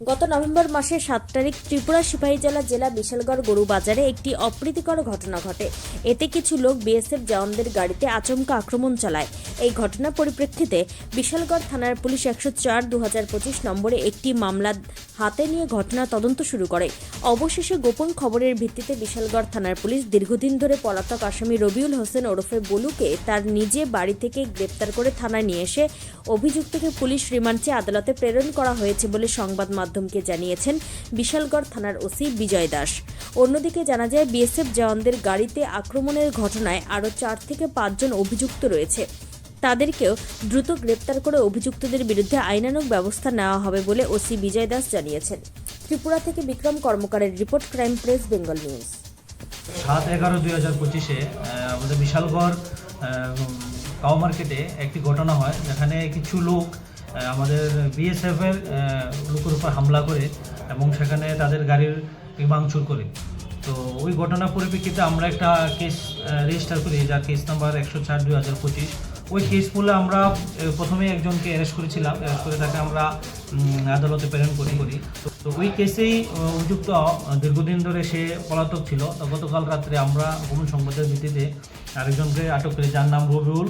গত নভেম্বর মাসের সাত তারিখ ত্রিপুরা সিপাহীজলা জেলা বিশালগড় গরু বাজারে একটি অপ্রীতিকর ঘটনা ঘটে। এতে কিছু লোক বিএসএফ জওয়ানদের গাড়িতে আচমকা আক্রমণ চালায়। এই ঘটনার পরিপ্রেক্ষিতে বিশালগড় থানার পুলিশ একশো চার দু নম্বরে একটি মামলা হাতে নিয়ে ঘটনা তদন্ত শুরু করে। অবশেষে গোপন খবরের ভিত্তিতে বিশালগড় থানার পুলিশ দীর্ঘদিন ধরে পলাতক আসামি রবিউল হোসেন ওরফে বলুকে তার নিজে বাড়ি থেকে গ্রেপ্তার করে থানায় নিয়ে এসে অভিযুক্তকে পুলিশ রিমান্ড আদালতে প্রেরণ করা হয়েছে বলে সংবাদ মাধ্যমকে জানিয়েছেন বিশালগড় থানার ওসি বিজয় দাস। অন্যদিকে জানা যায়, বিএসএফ জওয়ানদের গাড়িতে আক্রমণের ঘটনায় আরও চার থেকে পাঁচজন অভিযুক্ত রয়েছে। তাদেরকেও দ্রুত গ্রেপ্তার করে অভিযুক্তদের বিরুদ্ধে আইনানুগ ব্যবস্থা নেওয়া হবে বলে ওসি বিজয় দাস জানিয়েছেন। ত্রিপুরা থেকে Bikram কর্মকারের report, crime press, Bengal news. সাত এগারো দুই হাজার পঁচিশে আমাদের বিশালগড় কাউ মার্কেটে একটি ঘটনা হয়, যেখানে কিছু লোক আমাদের বিএসএফ এর লোকের উপর হামলা করে এবং সেখানে তাদের গাড়ির ভাঙচুর করে। তো ওই ঘটনার পরিপ্রেক্ষিতে আমরা একটা কেস রেজিস্টার করি যার কেস নাম্বার একশো চার দুই হাজার পঁচিশ। ওই কেস বলে আমরা প্রথমে একজনকে অ্যারেস্ট করেছিলাম। অ্যারেস্ট করে তাকে আমরা আদালতে প্রেরণ করি করি। তো- ওই কেসেই অভিযুক্ত দীর্ঘদিন ধরে সে পলাতক ছিল। তো গতকাল রাত্রে আমরা গোপন সংবাদের ভিত্তিতে আরেকজনকে আটক করি, যার নাম রবিউল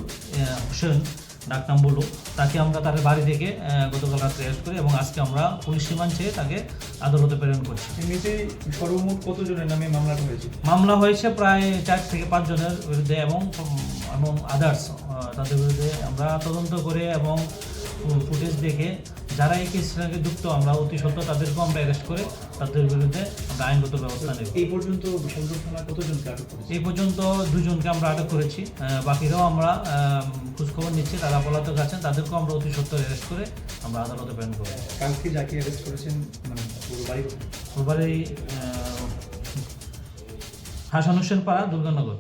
হোসেন। ডাক নাম বলু তাকে আমরা তাদের বাড়ি থেকে গতকাল রাত্রে অ্যারেস্ট করি এবং আজকে আমরা পুলিশ চেয়ে তাকে আদালতে প্রেরণ করছি। এমনিতেই সর্বমোট কতজনের নামে মামলা হয়েছে মামলা হয়েছে প্রায় চার থেকে পাঁচজনের বিরুদ্ধে এবং এবং আদার্স তাদের বিরুদ্ধে আমরা তদন্ত করে এবং ফুটেজ দেখে যারা এই কেসের সঙ্গে যুক্ত আমরা অতি সত্য তাদেরকেও আমরা অ্যারেস্ট করে তাদের বিরুদ্ধে আমরা আইনগত ব্যবস্থা নেব। এই পর্যন্ত বিশালগড় কতজনকে আটক করেছে? এই পর্যন্ত দুজনকে আমরা আটক করেছি। বাকিরাও আমরা খোঁজখবর নিচ্ছি তারা পলাতক আছেন তাদেরকেও আমরা অতি সত্য অ্যারেস্ট করে আমরা আদালতে প্রেরণ করব। কালকে যাকে অ্যারেস্ট করেছেন মানে বাড়ি হাসান হোসেন পাড়া দুর্গানগর।